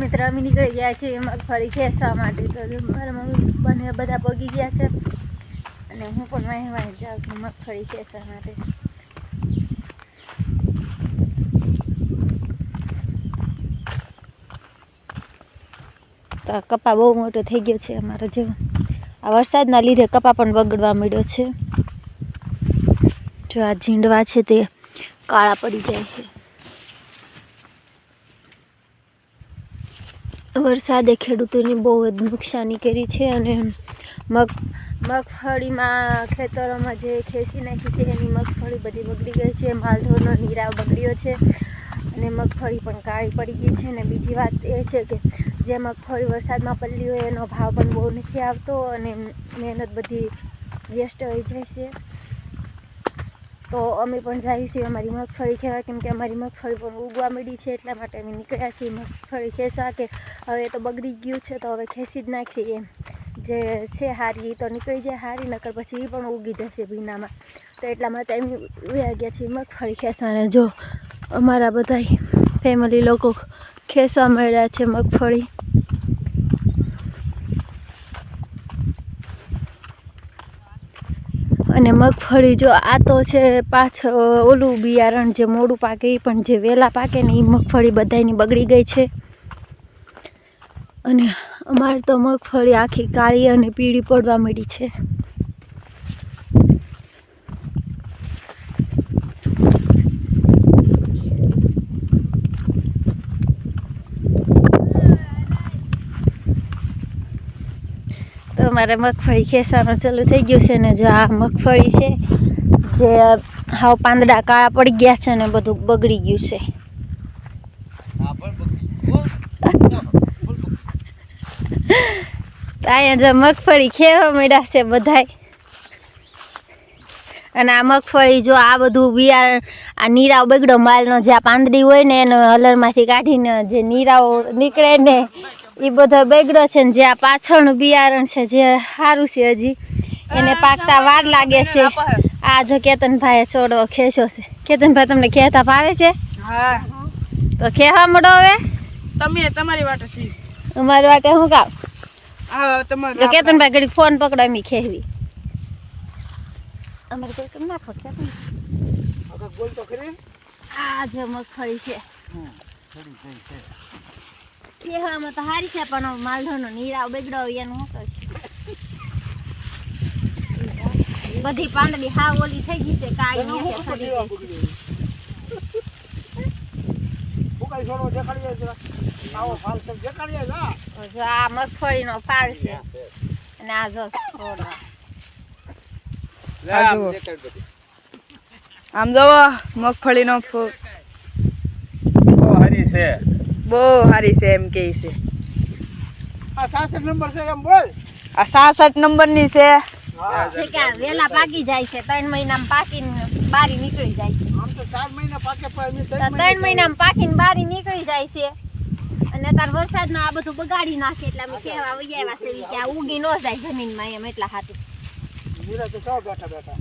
મિત્ર અમે નીકળી ગયા છીએ મગફળી ખેંચવા માટે. તો મારા મમ્મી બંને બધા પગી ગયા છે. અને હું પણ વાહી વાહી જાઉં છું મગફળી ખેંચવા માટે. તો કપા બહુ મોટો થઈ ગયો છે અમારો જેવો આ વરસાદના લીધે કપા પણ બગડવા મળ્યો છે. જો આ ઝીંડવા છે તે કાળા પડી જાય છે. વરસાદે ખેડૂતોની બહુ જ નુકસાની કરી છે અને મગ, મગફળીમાં ખેતરોમાં જે ખેંચી નાખી છે એની મગફળી બધી બગડી ગઈ છે માલઢોરનો નીરાવ બગડ્યો છે અને મગફળી પણ કાળી પડી ગઈ છે અને બીજી વાત એ છે કે જે મગફળી વરસાદમાં પલળી હોય એનો ભાવ પણ બહુ નથી આવતો અને મહેનત બધી વેસ્ટ થઈ જાય છે. તો અમે પણ જઈએ છીએ અમારી મગફળી ખેવા, કેમ કે અમારી મગફળી પણ ઉગવા મળી છે, એટલા માટે અમે નીકળ્યા છીએ મગફળી ખેંચવા કે હવે તો બગડી ગયું છે, તો હવે ખેંચી જ નાખીએ. એમ જે છે હારી એ તો નીકળી જાય હારી, નકર પછી એ પણ ઉગી જશે ભીનામાં. તો એટલા માટે અમે ઉયા ગયા છીએ મગફળી ખેંચવાને જો અમારા બધા ફેમિલી લોકો ખેંચવા મળ્યા છે મગફળી. અને મગફળી જો આ તો છે પાછ ઓલું બિયારણ જે મોડું પાકે એ પણ જે વહેલા પાકે ને એ મગફળી બધાયની બગડી ગઈ છે. અને અમારે તો મગફળી આખી કાળી અને પીળી પડવા માંડી છે તો અમારે મગફળી ખેંચવાનું ચાલુ થઈ ગયું છે ને જો આ મગફળી છે જે હાવ પાંદડા કાળા પડી ગયા છે ને બધું બગડી ગયું છે. અહીંયા જો મગફળી ખેવા મળ્યા છે બધાય. અને આ મગફળી જો આ બધું બિયારણ આ નીરાવ બગડો માલનો જે આ પાંદડી હોય ને એનો હલરમાંથી કાઢીને જે નીરાવ નીકળે ને એ બધો બગડો છે ને જે આ પાછળનું બિયારણ છે જે સારું છે હજી. એને પાકતા વાર લાગે છે. આ જો કેતનભાઈ છોડવો ખેંચ્યો છે. કેતનભાઈ તમને ખેતા ભાવે છે? તો કેવા મળો હવે? તમે તમારી વાટે છે. અમારી વાટે હું કામ? આ જો કેતનભાઈ ઘડીક ફોન પકડો એમ ખેવી અમારે કોઈ કેમ નાખો કેતન? બોલ તો ખરી? આ જે મગફળી છે. ખેવામાં તો હારી છે પણ માલધોનો નીરાવ બગડો હોય એનું શું કરશું? બધી પાંદડી હાવ ઓલી થઈ ગઈ છે કાઈ નહીં છે ખરી જા જો આ મગફળીનો ફાળ છે. અને આ જો. આમ જોવો મગફળીનો ફૂલ. બહુ છે. બહુ સારી છે એમ કે છે. આ સાસઠ નંબર છે એમ બોલ. આ સાસઠ નંબરની છે. છે કે આ વેલા પાકી જાય છે ત્રણ મહિનામાં પાકીને બારી નીકળી જાય છે. આમ તો ચાર મહિના પાકે ત્રણ મહિનામાં પાકીને બારી નીકળી જાય છે. અને તાર વરસાદમાં આ બધું બગાડી નાખે એટલે અમે કહેવા વૈયા છે કે આ ઉગી ન જાય જમીનમાં એમ એટલા હાથે. તો ચાલો બેઠા બેઠા.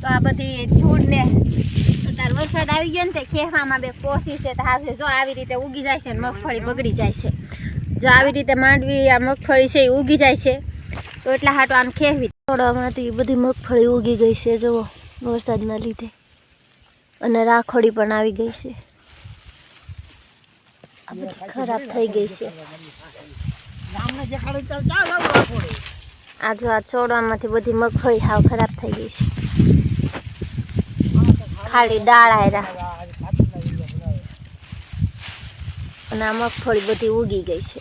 તો આ બધી છોડને તાર વરસાદ આવી ગયો ને તે ખેવામાં બે કોસી છે હાથે જો આવી રીતે ઉગી જાય છે મગફળી બગડી જાય છે. જો આવી રીતે માંડવી આ મગફળી છે એ ઉગી જાય છે, તો એટલા હાટો આમ ખેવી થોડામાંથી બધી મગફળી ઉગી ગઈ છે, જુઓ, વરસાદના લીધે. અને રાખોડી પણ આવી ગઈ છે. આ ખરાબ થઈ ગઈ છે. આ જો આ છોડવામાંથી બધી મગફળી હાવ ખરાબ થઈ ગઈ છે. ખાલી આયરા. અને આ મગફળી બધી ઉગી ગઈ છે.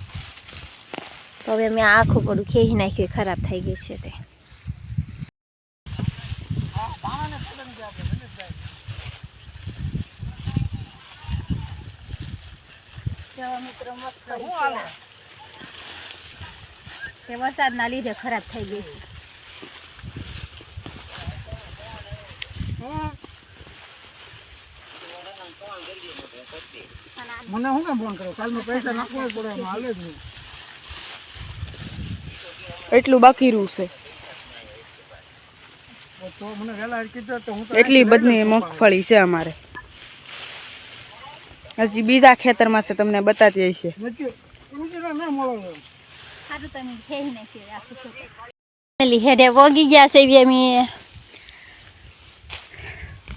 હવે મેં આખું પડું ખેહી નાખ્યું ખરાબ થઈ ગઈ છે. તે. વરસાદના લીધે ખરાબ થઈ ગઈ છે. મને શું કામ ફોન કર્યો? કાલ મેં પૈસા નાખવા પડે એમાં હાલે જ નહીં. એટલું બાકી રહ્યું છે. તો મને વહેલા કીધું તો હું તો એટલી બધી મગફળી છે અમારે. હજી બીજા ખેતરમાં છે તમને બતાતી હશે. હેડે વગી ગયા છે એટલી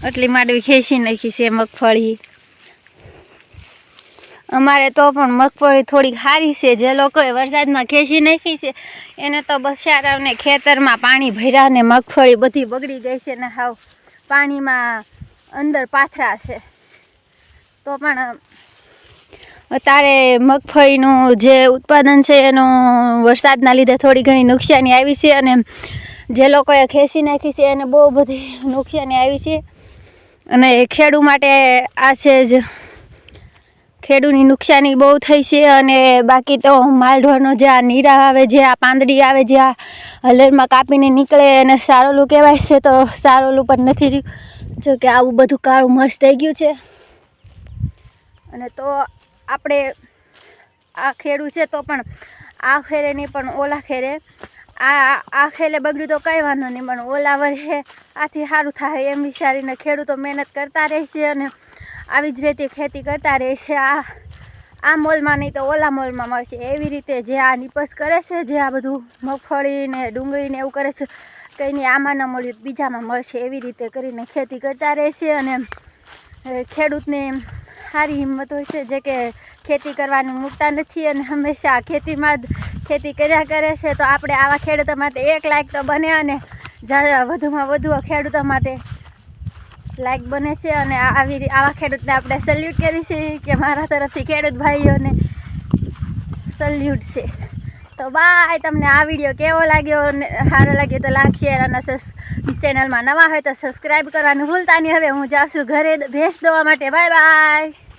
આટલી માંડવી ખેંચી નાખી છે મગફળી. અમારે તો પણ મગફળી થોડીક સારી છે. જે લોકોએ વરસાદમાં ખેંચી નાખી છે, એને તો બસારાને ખેતરમાં પાણી ભર્યા ને મગફળી બધી બગડી ગઈ છે ને હાવ પાણીમાં અંદર પાથરા છે. તો પણ અત્યારે મગફળીનું જે ઉત્પાદન છે, એનું વરસાદના લીધે થોડી ઘણી નુકસાની આવી છે અને જે લોકોએ ખેંચી નાખી છે, એને બહુ બધી નુકસાની આવી છે. અને ખેડૂ માટે આ છે જ ખેડૂની નુકસાની બહુ થઈ છે અને બાકી તો માલઢોરનો જે આ નીરા આવે, જે આ પાંદડી આવે, જે આ હલેરમાં કાપીને નીકળે અને સારોલું કહેવાય છે, તો સારોલું પણ નથી રહ્યું. જો કે આવું બધું કાળું મસ્ત થઈ ગયું છે. અને તો આપણે આ ખેડૂ છે તો પણ આ ખેરે નહીં, પણ ઓલા ખેરે. આ આ ખેલે બગડ્યું તો કંઈ વાંધો નહીં, પણ ઓલા વરે આથી સારું થાય એમ વિચારીને ખેડૂતો મહેનત કરતા રહેશે અને આવી જ રીતે ખેતી કરતા રહેશે આ આ મોલમાં નહીં તો ઓલા મોલમાં મળશે. એવી રીતે જે આ નિપસ કરે છે, જે આ બધું મગફળી ને ડુંગળી ને એવું કરે છે, કંઈ નહીં, આમાં ન મળ્યું બીજામાં મળશે. એવી રીતે કરીને ખેતી કરતા રહેશે અને ખેડૂતને સારી હિંમત હોય છે, જે કે ખેતી કરવાનું મૂકતા નથી અને હંમેશા ખેતીમાં જ ખેતી કર્યા કરે છે. તો આપણે આવા ખેડૂતો માટે એક લાયક તો બને અને વધુમાં વધુ ખેડૂતો માટે લાયક બને છે અને આવી આવા ખેડૂતને આપણે સલ્યુટ કરી છે કે મારા તરફથી ખેડૂત ભાઈઓને સલ્યુટ છે. તો બાય તમને આ વીડિયો કેવો લાગ્યો? સારો લાગ્યો તો લાઈક શેર અને ચેનલમાં નવા હોય તો સબસ્ક્રાઈબ કરવાનું ભૂલતા નહીં. હવે હું જાઉં છું ઘરે ભેંસ દોવા માટે. Bye bye